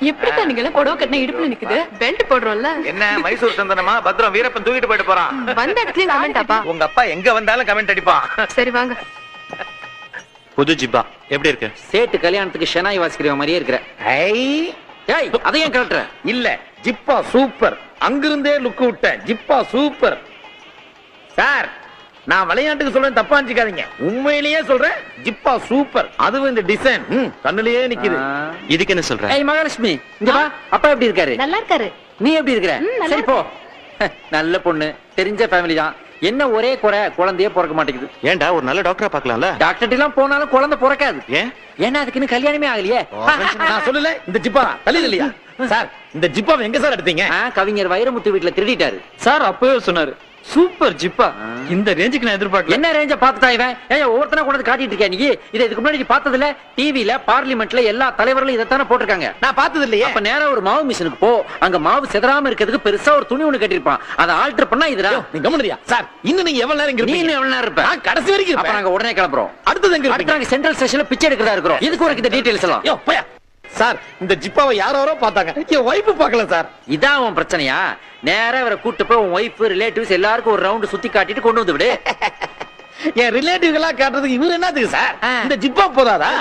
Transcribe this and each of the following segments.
எப்படிக்கா நீங்க எல்லாம் புடவை கட்டின இடுப்புல நிக்குது? பெல்ட் போடுறோம்ல. என்ன மைசூர் சந்தனமா? பத்திரம் வீரப்பன் தூக்கிட்டு போயிட்டு போறான். வந்த இடத்துலயும் கமெண்டாப்பா உங்க அப்பா எங்க வந்தாலும் கமெண்ட் அடிப்பான். சரி வாங்க. புது ஜிப்பா? எப்படி இருக்கு? சேட்டு கல்யாணத்துக்கு ஷெனாய் வாசிக்கிற மாதிரியே இருக்கிற. ஐ. ஏய் அதையும் கலட்டுற இல்ல ஜிப்பா சூப்பர். அங்கிருந்தே லுக் விட்டேன் ஜிப்பா சூப்பர். சார் நான் விளையாட்டுக்கு சொல்றேன் தப்பா நினைச்சுக்காதீங்க உண்மையிலேயே சொல்றேன் ஜிப்பா சூப்பர். அதுவும் இந்த டிசைன் கண்ணுலயே நிக்குது. இதுக்கு என்ன சொல்ற? ஏய் மகாலட்சுமி இங்க வா. அப்பா எப்படி இருக்காரு? நல்லா இருக்காரு நீ எப்படி இருக்கிற? சரி போ. நல்ல பொண்ணு தெரிஞ்ச ஃபேமிலி தான். என்ன ஒரே குறை குழந்தையே பிறக்க மாட்டேங்குது. ஏன்டா ஒரு நல்ல டாக்டரா பார்க்கலாம்ல? டாக்டர் எல்லாம் போனாலும் குழந்தை பிறக்காது. ஏன்? ஏன்னா அதுக்கு இன்னும் கல்யாணமே ஆகலையே. நான் சொல்லல. இந்த ஜிப்பா தள்ளி இல்லையா? சார் இந்த ஜிப்பாவை எங்க சார் எடுத்தீங்க? கவிஞர் வைரமுத்து வீட்டுல திருடிட்டாரு. சார் அப்பவே சொன்னாரு. சூப்பர் ஜிப்பா. இந்த ரேஞ்சுக்கு நான் எதிர்பார்க்கல. என்ன ரேஞ்ச பாத்துட்டா இவன்? ஏன் ஒவ்வொருத்தனா கொண்டு காட்டிட்டு இருக்கியா நீ? இதை இதுக்கு முன்னாடி பார்த்ததுல டிவில பார்லிமெண்ட்ல எல்லா தலைவர்களும் இதைத்தானே போட்டிருக்காங்க. நான் பார்த்தது இல்லையே அப்ப நேரா ஒரு மாவு மிஷினுக்கு போ. அங்க மாவு சிதறாம இருக்கிறதுக்கு பெருசா ஒரு துணி ஒண்ணு கட்டிருப்பான் அதை ஆல்டர் பண்ணா இதுடா. நீ கவனியா சார் இன்னும் நீங்க எவ்வளவு நேரம் நீ இன்னும் எவ்வளவு நேரம் இருப்ப? கடைசி வரைக்கும் நாங்க உடனே கிளம்புறோம். அடுத்தது எங்க நாங்க சென்ட்ரல் ஸ்டேஷன்ல பிச்சை எடுக்கிறதா இருக்கிறோம். இதுக்கு உனக்கு இந்த டீடைல்ஸ் எல்லாம். சார் இந்த ஜிப்பாவை யாரோ பார்த்தாங்க. என் ஒய்ஃப் பார்க்கல சார். இதான் உன் பிரச்சனையா? நேரா இவரை கூட்டு போய் உன் ஒய்ஃப் ரிலேட்டிவ்ஸ் எல்லாருக்கும் ஒரு ரவுண்ட் சுத்தி காட்டிட்டு கொண்டு வந்து விடு. என் ரிலேட்டிவ் எல்லாம் காட்டுறதுக்கு இவரு என்னதுக்கு சார். இந்த ஜிப்பா போதாதா?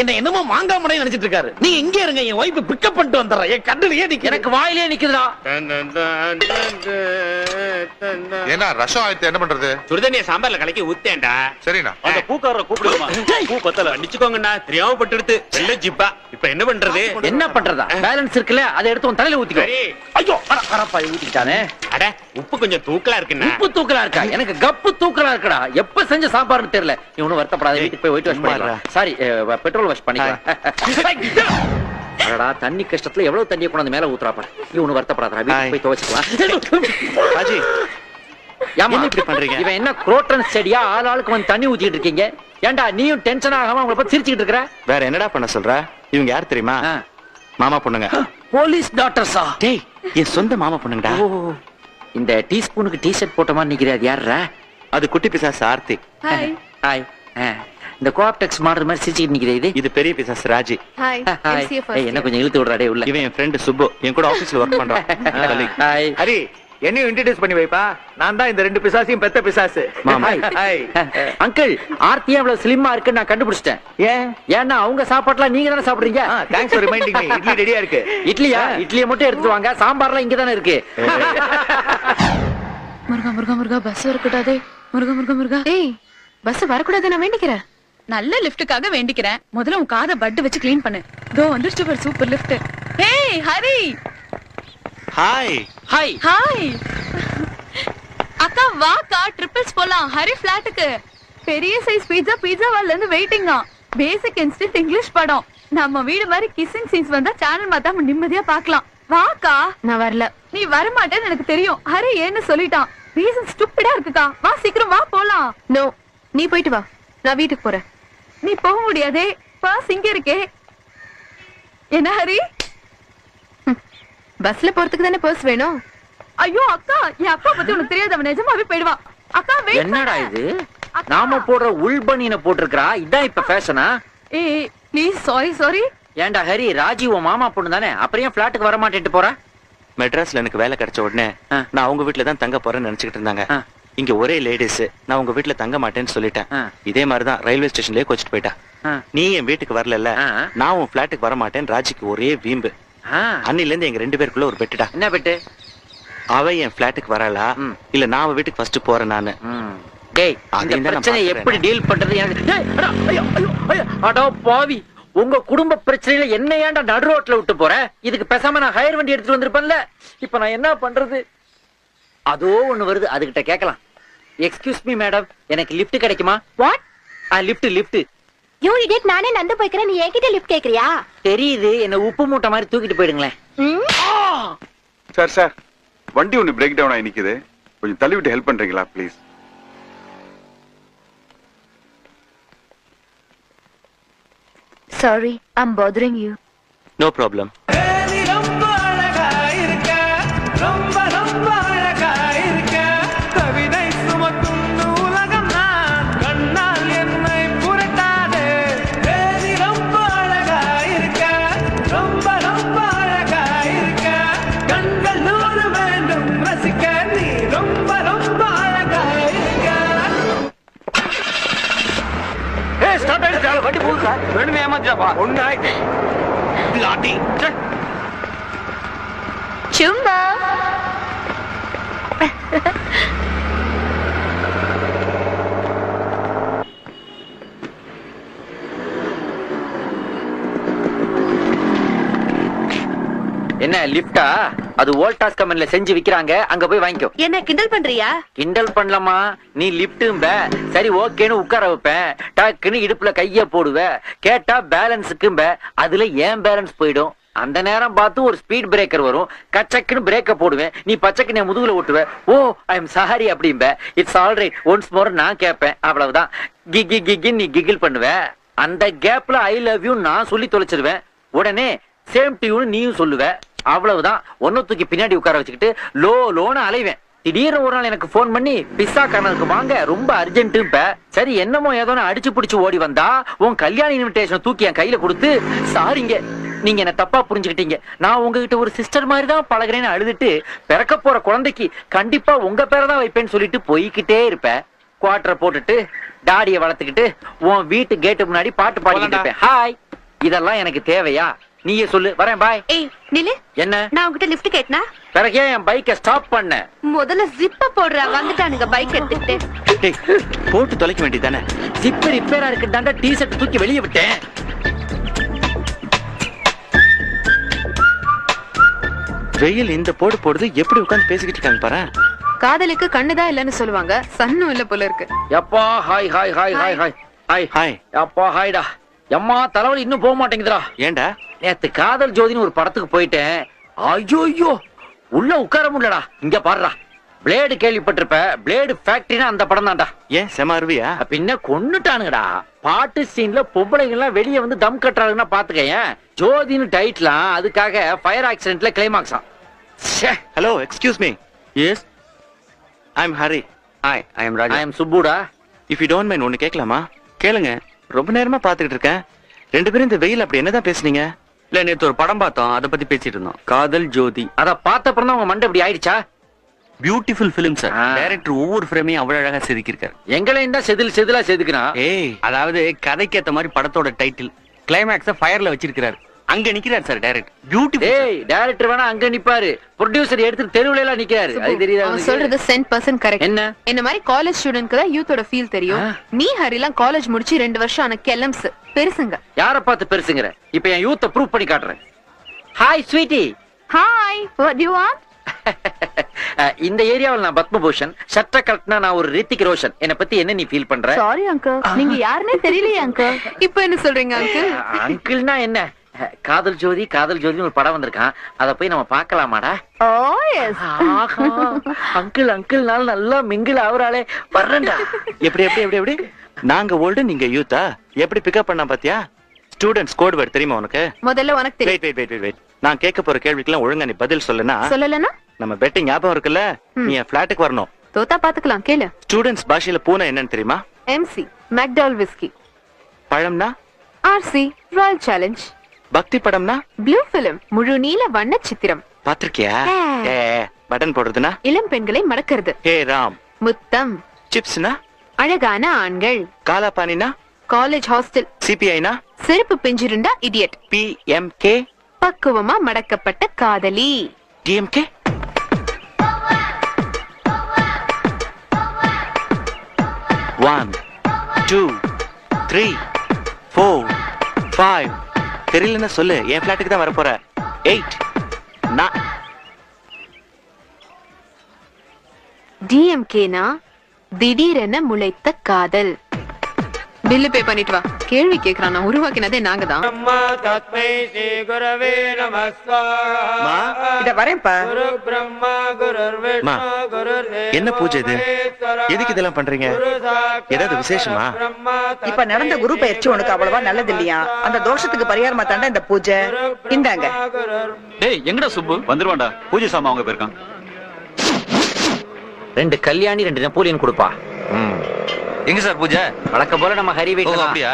என்ன என்னமோ மாங்காய் மடை நினைச்சிட்டு இருக்காரு. நீங்க இங்கே இருங்க என் ஒய்ஃப் பிக்கப் பண்ணிட்டு வந்துடுறேன். என் கண்ணுலயே நிக்க எனக்கு வாயிலே நிக்குதுடா. ஏன்னா ரசம் ஆயத்து என்ன பண்றது? சுடுதண்ணிய சாம்பார்ல கலக்கி ஊத்தேன்டா. சரிண்ணா. அந்த பூக்காரரை கூப்பிடுமா பூ பத்தல. மன்னிச்சுக்கோங்கண்ணா தெரியாம பட்டுடுத்து. வெள்ள ஜிப்பா. இப்ப என்ன பண்றது? என்ன பண்றதா? பேலன்ஸ் இருக்குல்ல அதை எடுத்து உன் தலையில ஊத்திக்கோ. சரி. ஐயோ அட, அரப்பா ஊத்திட்டானே அட உப்பு கொஞ்சம் தூக்கலா இருக்குண்ணா. உப்பு தூக்கலா இருக்கா? எனக்கு கப்பு தூக்கலா இருக்கடா. எப்ப செஞ்ச சாப்பாடுன்னு தெரியல. நீ ஒண்ணும் வருத்தப்படாத வீட்டுக்கு போய் ஒயிட் வாஷ் பண்ணிக்கலாம். சாரி பெட்ரோல் வாஷ் பண்ணிக்கலாம். அடடா தண்ணி கஷ்டத்துல எவ்வளவு தண்ணியை கொண்டு வந்து மேல ஊத்துறாப்பா? நீ ஒண்ணு வருத்தப்படாதடா வீட்டுக்கு போய் துவைச்சுக்கலாம். ராஜி ஏமா என்ன இப்படி பண்றீங்க? இவன் என்ன குரோட்டன் செடியா? ஆள் ஆளுக்கு வந்து தண்ணி ஊத்திட்டு இருக்கீங்க. ஏன்டா நீயும் டென்ஷன் ஆகாம உங்களை பத்தி சிரிச்சுக்கிட்டு இருக்கிற? வேற என்னடா பண்ண சொல்ற? இவங்க யார் தெரியுமா. மாமா பொண்ணுங்க. போலீஸ் டாக்டர்ஸா டேய் என் சொந்த மாமா பொண்ணுங்கடா. ஓ இந்த டீஸ்பூனுக்கு டீ ஷர்ட் போட்ட மாதிரி அது குட்டி பிசாசு ஆர்த்தி. ஹாய் ஹாய் இந்த கோஆப்டெக்ஸ் மாடல் மாதிரி சிரிச்சுக்கிட்டு நிக்கிற இது. இது பெரிய பிசாசு ராஜி. ஹாய் என்ன. கொஞ்சம் இழுத்து விடுறா டேய் உள்ள. இவன் என் ஃப்ரெண்டு சுப்பு. என் கூட ஆபீஸ்ல ஒர்க் பண்றான். ஹாய் ஹரி என்னையும் இன்ட்ரடியூஸ் பண்ணி வைப்பா. நான் தான் இந்த ரெண்டு பிசாசையும் பெத்த பிசாசு. மாமா. ஹாய் அங்கிள் ஆர்த்தியா இவ்வளவு ஸ்லிம்மா இருக்குன்னு நான் கண்டுபிடிச்சிட்டேன். ஏன்? ஏன்னா அவங்க சாப்பாட்டுலாம் நீங்க தானே சாப்பிடுறீங்க? Thanks for reminding me idli ரெடியா இருக்கு. இட்லியா? இட்லியை மட்டும் எடுத்துட்டு வாங்க சாம்பார்லாம் இங்க தானே இருக்கு. முருகா முருகா முருகா பஸ் வரக்கூடாதே முருகா முருகா முருகா. ஏய் பஸ் வரக்கூடாது நான் வேண்டிக்கிறேன். நல்ல லிஃப்ட்டுக்காக வேண்டிக்கிறேன். முதல்ல உன் காதை பட்டு வச்சு க்ளீன் பண்ணு. தோ வந்துருச்சு பாரு super lift hey Hari hi hi hi அக்கா வாக்கா ட்ரிபிள்ஸ் போலாம். ஹரி ஃபிளாட்டுக்கு பெரிய சைஸ் பீட்சா பீட்சா வால்ல இருந்து வெயிட்டிங்கா பேசிக் இன்ஸ்டிட் இங்கிலீஷ் படம். நம்ம வீடு மாதிரி கிஸ்ஸிங் சீன்ஸ் வந்தா சேனல் மாத்தாம நிம்மதியா பார்க்கலாம். வாக்கா நான் வரல. நீ வரமாட்டேன்னு எனக்கு தெரியும். ஹரி ஏன்னு சொல்லிட்டான். ரீசன் ஸ்டூப்பிடா இருக்குக்கா. வா சீக்கிரம் வா போலாம். நோ நீ போயிட்டு வா. நான் வீட்டுக்கு போறேன். நீ போக முடியாதே. பர்ஸ் இங்க இருக்கே. என்ன ஹரி? பஸ்ல போறதுக்கு தானே பர்ஸ் வேணும்? ஐயோ அக்கா என் அப்பா பத்தி உனக்கு தெரியாது. அவன் நிஜமாவே போயிடுவான் அக்கா வெயிட் என்னடா இது? நாம போடுற உள்பனியனை போட்டிருக்கிறா? இதான் இப்ப ஃபேஷனா ஏய் ப்ளீஸ் சாரி சாரி ஏன்டா ஹரி ராஜி உன் மாமா பொண்ணு தானே? அப்புறம் ஏன் ஃபிளாட்டுக்கு வர மாட்டேன்ட்டு போற? மெட்ராஸ்ல எனக்கு வேலை கிடைச்ச உடனே. நான் அவங்க வீட்ல தான் தங்க போறேன்னு நினைச்சுக்கிட்டு இருந்தாங்க. இங்க ஒரே லேடிஸ் நான் உங்க வீட்ல தங்க மாட்டேன்னு சொல்லிட்டேன். இதே மாதிரிதான் ரயில்வே ஸ்டேஷன்லயே கோச்சிட்டு போயிட்டா. நீ என் வீட்டுக்கு வரல. நான் உன் பிளாட்டுக்கு வர மாட்டேன் ராஜிக்கு ஒரே வீம்பு. அன்னில இருந்து எங்க ரெண்டு பேருக்குள்ள ஒரு பெட்டுடா. என்ன பெட்டு? அவ என் பிளாட்டுக்கு வரலா. இல்ல நான் அவ வீட்டுக்கு ஃபர்ஸ்ட் போறேன் நானு. டேய் பிரச்சனையை பார்க்கிறேன். எப்படி டீல் பண்றது? எனக்கு அடா பாவி. உங்க குடும்ப பிரச்சனையில என்ன ஏன்டா நடு ரோட்ல விட்டு போற? இதுக்கு பேசாம நான் ஹையர் வண்டி எடுத்துட்டு வந்திருப்பேன்ல. இப்ப நான் என்ன பண்றது? அதோ ஒண்ணு வருது அதுகிட்ட கேட்கலாம். எக்ஸ்கியூஸ் மீ மேடம் எனக்கு லிஃப்ட் கிடைக்குமா? What ah lift lift you idiot நானே நந்து போய்க்கிறேன். நீ என்கிட்ட லிஃப்ட் கேக்குறியா? தெரியுது. என்ன உப்பு மூட்டை மாதிரி தூக்கிட்டு போயிடுங்களேன்? சார் சார் வண்டி ஒன்று பிரேக் டவுன் ஆகி நிக்குது கொஞ்சம் தள்ளி விட்டு ஹெல்ப் பண்றீங்களா please Sorry, I'm bothering you. No problem வா ஒண்ணு ஆயிட்டு பிளாடி சும்மா என்ன லிஃப்டா அது வோல்டாஸ் கம்பெனில செஞ்சு விக்கிறாங்க அங்க போய் வாங்கிக்கோ. என்ன கிண்டல் பண்றியா? கிண்டல் பண்ணலாமா? நீ லிப்டும்ப சரி ஓகேன்னு உட்கார வைப்பேன். டக்குன்னு இடுப்புல கைய போடுவ. கேட்டா பேலன்ஸுக்கும்ப அதுல ஏன் பேலன்ஸ் போயிடும்? அந்த நேரம் பார்த்து ஒரு ஸ்பீட் பிரேக்கர் வரும். கச்சக்குன்னு பிரேக்க போடுவேன். நீ பச்சைக்கு என் முதுகுல ஓட்டுவ ஓ ஐ எம் சாரி அப்படிம்ப இட்ஸ் ஆல்ரைட் ஒன்ஸ் மோர் நான் கேட்பேன் அவ்வளவுதான். கிகி கிகி நீ கிகில் பண்ணுவ. அந்த கேப்ல ஐ லவ் யூ நான் சொல்லி தொலைச்சிருவேன். உடனே சேம் டியூன்னு நீயும் சொல்லுவ. அவ்வளவுதான். ஒன்ன தூக்கி பின்னாடி உட்கார வச்சுக்கிட்டு லோ லோன்னு அலைவேன். திடீர்னு ஒரு நாள் எனக்கு ஃபோன் பண்ணி பிஸ்ஸா கார்னருக்கு வாங்க ரொம்ப அர்ஜென்ட் சரி என்னமோ ஏதோ அடிச்சு பிடிச்சு ஓடி வந்தா உன் கல்யாண இன்விடேஷன் தூக்கி என் கையில கொடுத்து சாரிங்க நீங்க என்ன தப்பா புரிஞ்சுக்கிட்டீங்க. நான் உங்ககிட்ட ஒரு சிஸ்டர் மாதிரி தான் பழகுறேன்னு அழுதுட்டு பிறக்க போற குழந்தைக்கு கண்டிப்பா உங்க பேரை தான் வைப்பேன்னு சொல்லிட்டு போய்கிட்டே இருப்பேன் குவார்டரை போட்டுட்டு டாடியை வளர்த்துக்கிட்டு உன் வீட்டு கேட்டு முன்னாடி பாட்டு பாடிக்கிட்டு இருப்பேன். ஹாய் இதெல்லாம் எனக்கு தேவையா? நீயே சொல்லு. வரேன் பாய் ஏய் நில்லு. என்ன? நான் உன்கிட்ட லிஃப்ட் கேட்டனா? பிறகு ஏன் என் பைக்கை ஸ்டாப் பண்ண? முதல்ல ஜிப்ப போடுற. வந்துட்டானுங்க பைக் எடுத்துக்கிட்டு. டேய் போட்டு தொலைக்க வேண்டியதானே ஜிப் ரிப்பேரா இருக்குதாண்டா டி ஷர்ட் தூக்கி வெளியே விட்டேன். வெயில் இந்த போடு போடுது. எப்படி உட்கார்ந்து பேசிக்கிட்டு இருக்காங்க பாரு. காதலுக்கு கண்ணுதான் இல்லன்னு சொல்லுவாங்க. சன்னும் இல்ல போல இருக்கு. எப்பா hi hi hi hi hi hi hi அப்பா ஹாய்டா எம்மா தலைவலி இன்னும் போக மாட்டேங்குதுடா ஏன்டா நேத்து காதல் ஜோதின்னு ஒரு படத்துக்கு போயிட்டேன். ஐயோ ஐயோ உள்ள உட்கார முடியலடா. இங்க பாருடா. பிளேடு கேள்விப்பட்டிருப்ப பிளேடு ஃபேக்டரினா அந்த படம் தான்டா. ஏன் செம அருவியா? பின்ன கொன்னுட்டானுங்கடா. பாட்டு சீன்ல பொம்பளைங்க எல்லாம் வெளிய வந்து தம் கட்டுறாங்கன்னா பாத்துக்கேன் ஜோதின்னு டைட்லாம் அதுக்காக ஃபயர் ஆக்சிடென்ட்ல கிளைமாக்ஸாம் ச்சே. Hello excuse me yes I'm Hari hi I'm I Raja M சுப்புடா இஃப் யூ டோன்ட் மைண்ட் ஒன்னு கேட்கலாமா? கேளுங்க. ரொம்ப நேரமா பாத்துக்கிட்டு இருக்கேன். ரெண்டு பேரும் இந்த வெயில் அப்படி என்னதான் பேசுனீங்க? இல்ல நேத்து ஒரு படம் பார்த்தோம். அத பத்தி பேசிட்டு இருந்தோம். காதல் ஜோதி. அத பார்த்த அப்புறம் தான் உங்க மண்டை இப்படி ஆயிடுச்சா? Beautiful film sir. டைரக்டர் ஒவ்வொரு ஃப்ரேமையும் அவ்வளவு அழகா செதுக்கியிருக்காரு. எங்களையும் தான் செதில் செதிலா செதுக்குறான். ஏய். அதாவது கதைக்கு ஏத்த மாதிரி படத்தோட டைட்டில் கிளைமேக்ஸ ஃபயர்ல வச்சிருக்காரு அங்க நிக்கிறார் சார் டைரக்டர் பியூட்டிஃபுல் டேய் டைரக்டர் வேணா அங்க நிப்பாரு. ப்ரொடியூசர் எடுத்து தெருவுல எல்லாம் நிக்கிறாரு அது தெரியுதா? சொல்றது சென்ட் பர்சன்ட் கரெக்ட் என்ன? என்ன மாதிரி காலேஜ் ஸ்டூடெண்ட்க்கு தான் யூத்தோட ஃபீல் தெரியும். நீ ஹரிலாம் காலேஜ் முடிச்சு ரெண்டு வருஷம் ஆன கெலம்ஸ் பெருசுங்க. யார பார்த்து பெருசுங்கிற? இப்ப என் யூத்த ப்ரூவ் பண்ணி காட்டுறேன். Hi sweetie hi what you want இந்த ஏரியாவில் நான் பத்மபூஷன். ஷர்ட்ட கலட்டினா நான் ஒரு ரித்திக் ரோஷன். என்னை பத்தி என்ன நீ ஃபீல் பண்ற? சாரி அங்கிள் நீங்க யாருன்னே தெரியலையே அங்கிள் இப்போ என்ன சொல்றீங்க அங்கிள் அங்கிள்னா என்ன? காதல் ஜோதி காதல் ஜோதின்னு ஒரு படம் வந்திருக்கான். அத போய் நம்ம பார்க்கலாமாடா? எஸ் ஆஹா. அங்கிள் அங்கிள்னால நல்லா மிங்கிள் ஆகுறாளே. வர்றேன்டா. எப்படி எப்படி எப்படி எப்படி? நாங்க ஓல்டு நீங்க யூத்தா எப்படி பிக்கப் பண்ணா பாத்தியா? ஸ்டூடெண்ட்ஸ் கோட் வேர்ட் தெரியுமா உனக்கு? முதல்ல உனக்கு தெரியும். வெயிட் வெயிட் வெயிட் வெயிட் நான் கேட்க போற கேள்விக்கெல்லாம் ஒழுங்கா நீ பதில் சொல்லுனா? சொல்லலன்னா நம்ம பெட்டிங் ஞாபகம் இருக்குல்ல? நீ என் ஃபிளாட்டுக்கு வரணும். தோத்தா பாத்துக்கலாம் கேளு. ஸ்டூடெண்ட்ஸ் பாஷையில பூனை என்னன்னு தெரியுமா? எம்சி மெக்டால் விஸ்கி பழம்னா? ஆர்சி ராயல் சேலஞ்ச் பக்தி படம்னா? ப்ளூ பிலிம் முழு நீல வண்ண சித்திரம். பாத்திருக்கியா. ஏ பட்டன் போடுறதுனா? இளம் பெண்களை மடக்கிறது. ஹே ராம். முத்தம். சிப்ஸ்னா? அழகான ஆண்கள். காலாபானினா காலேஜ் ஹாஸ்டல் சிபிஐனா? செருப்பு பிஞ்சிருந்தா இடியட் பிஎம்கே பக்குவமா மடக்கப்பட்ட காதலி. DMK one two three four five தெரியலன்னு சொல்லு. என் பிளாட்டுக்கு தான் வரப்போற. எயிட் நான் டிஎம்கேனா திடீரென முளைத்த காதல். பில்லு பே பண்ணிட்டு வா. கேள்வி கேக்குறான். நான் உருவாக்கினதே நாங்க தான் மா. இத வரேன்ப்பா. மா. என்ன பூஜை இது? எதுக்கு இதெல்லாம் பண்றீங்க? ஏதாவது விசேஷமா? இப்ப நடந்த குரு பயிற்சி உனக்கு அவ்வளவா நல்லது இல்லையா அந்த தோஷத்துக்கு பரிகாரமா தாண்டா இந்த பூஜை? இந்தாங்க. டேய் எங்கடா சுப்பு? வந்துருவான்டா. பூஜை சாமா அவங்க போயிருக்கான். ரெண்டு கல்யாணி ரெண்டு நெப்போலியன் கொடுப்பா. எங்க சார் பூஜை? வழக்கம் போல நம்ம ஹரி ஓ வீட்டுல. அப்படியா.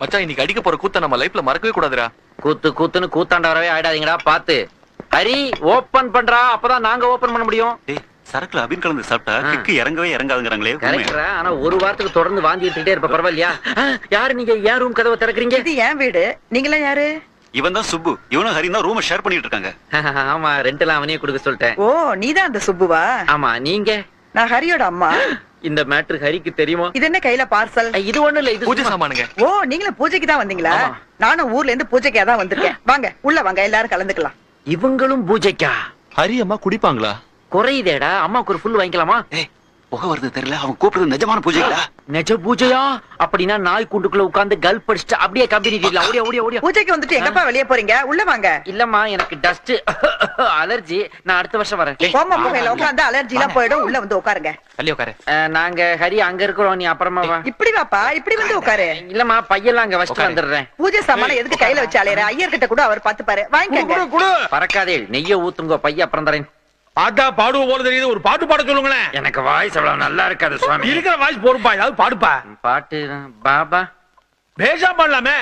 மச்சான் இன்னைக்கு அடிக்க போற கூத்த நம்ம லைஃப்ல மறக்கவே கூடாதுடா. கூத்து கூத்துன்னு கூத்தாண்டவரவே ஆயிடாதீங்கடா பாத்து ஹரி ஓபன் பண்றா அப்பதான் நாங்க ஓபன் பண்ண முடியும். டேய் சரக்குல அபின் கலந்து சாப்பிட்டா. கிக்கு இறங்கவே இறங்காதுங்கிறாங்களே ஆனா ஒரு வாரத்துக்கு தொடர்ந்து வாந்தி எடுத்துக்கிட்டே இருப்ப பரவாயில்லையா? யாரு நீங்க ஏன் ரூம் கதவை திறக்கறீங்க? இது என் வீடு நீங்களாம் யாரு? இவன் தான் சுப்பு இவனும் ஹரி தான் ரூமை ஷேர் பண்ணிட்டு இருக்காங்க. ஆமா ரெண்ட் எல்லாம் அவனே கொடுக்க சொல்லிட்டேன். ஓ நீதான் அந்த சுப்புவா? ஆமா நீங்க? நான் ஹரியோட அம்மா. இந்த மேட்ரு ஹரிக்கு தெரியுமா? இது என்ன கையில பார்சல் இது ஒண்ணு இல்ல இது பூஜை சாமானுங்க. ஓ நீங்களும் பூஜைக்கு தான் வந்தீங்களா. நானும் ஊர்ல இருந்து பூஜைக்கா தான் வந்திருக்கேன். வாங்க உள்ள வாங்க எல்லாரும் கலந்துக்கலாம். இவங்களும் பூஜைக்கா? ஹரி அம்மா குடிப்பாங்களா? குறையுதேடா அம்மாவுக்கு ஒரு ஃபுல் வாங்கிக்கலாமா? புகை வருது தெரியல. அவன் கூப்பிடுறது நிஜமான பூஜைங்களா? நெஜ பூஜையா? அப்படின்னா நாய் கூண்டுக்குள்ள உட்கார்ந்து கல் படிச்சுட்டு அப்படியே கம்பெனி ஓடியா ஓடியா ஓடியா. பூஜைக்கு வந்துட்டு எங்கப்பா வெளிய போறீங்க? உள்ள வாங்க. இல்லம்மா எனக்கு டஸ்ட் அலர்ஜி நான் அடுத்த வருஷம் வரேன். போமா புகையில உட்காந்து அலர்ஜி எல்லாம் போயிடும். உள்ள வந்து உட்காருங்க. தள்ளி உட்காரு. நாங்க ஹரி அங்க இருக்கிறோம். நீ அப்புறமா வா. இப்படி வாப்பா. இப்படி வந்து உட்காரு. இல்லம்மா பையெல்லாம் அங்க உட்காரு. வந்துடுறேன். பூஜை சாமான எதுக்கு கையில வச்சு அலையற? ஐயர் கிட்ட கூட அவர் பாத்துப்பாரு வாங்கிக்கங்க. குடு. பறக்காதே. நெய்ய ஊத்துங்க பைய அப்புறம் தரேன். பாட்டா பாடுவ போல தெரியுது. ஒரு பாட்டு பாட சொல்லுங்களேன். எனக்கு வாய்ஸ் அவ்வளவு நல்லா இருக்காது சுவாமி. இருக்கிற வாய்ஸ் போருப்பா ஏதாவது பாடுப்பா. பாட்டு. பாபா. பேஷா பாடலாமே.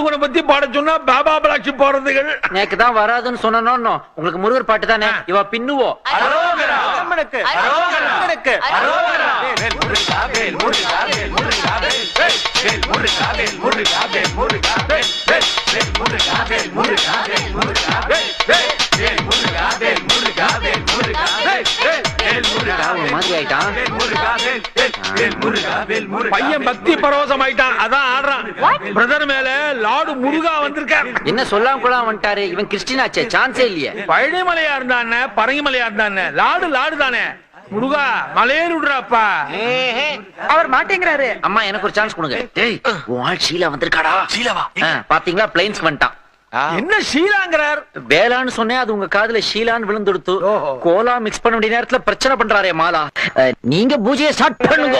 பாலமுருகனை பத்தி பாட சொன்னா பாபா பிளாட்சி போறதுகள். எனக்கு தான் வராதுன்னு சொன்னோன்னு உங்களுக்கு முருகர் பாட்டு தானே? இவ பின்னுவோ? பையன் பக்தி பரவசம் ஆயிட்டான் அதான் ஆடுறான் பிரதர் மேல லார்டு முருகா வந்திருக்கார். என்ன சொல்லாம கொள்ளாம வந்துட்டாரு? இவன் கிறிஸ்டினாச்சே சான்ஸே இல்லையே. பழனிமலையா இருந்தானே பரங்கிமலையா இருந்தானே லாடு லாடு தானே. முருகா மலையேறி விடுறாப்பா. அவர் மாட்டேங்கிறாரு. அம்மா எனக்கு ஒரு சான்ஸ் கொடுங்க. டேய் உன் ஆள் ஷீலா வந்திருக்காடா? ஷீலாவா? பாத்தீங்களா? பிளைன்ஸ் வந்துட்டான். என்ன ஷீலாங்கிறார் வேளான்னு சொன்னேன் அது உங்க காதுல ஷீலான்னு விழுந்துடுத்து. கோலா மிக்ஸ் பண்ண வேண்டிய நேரத்துல பிரச்சனை பண்றாரே மாலா நீங்க பூஜையை ஸ்டார்ட் பண்ணுங்க?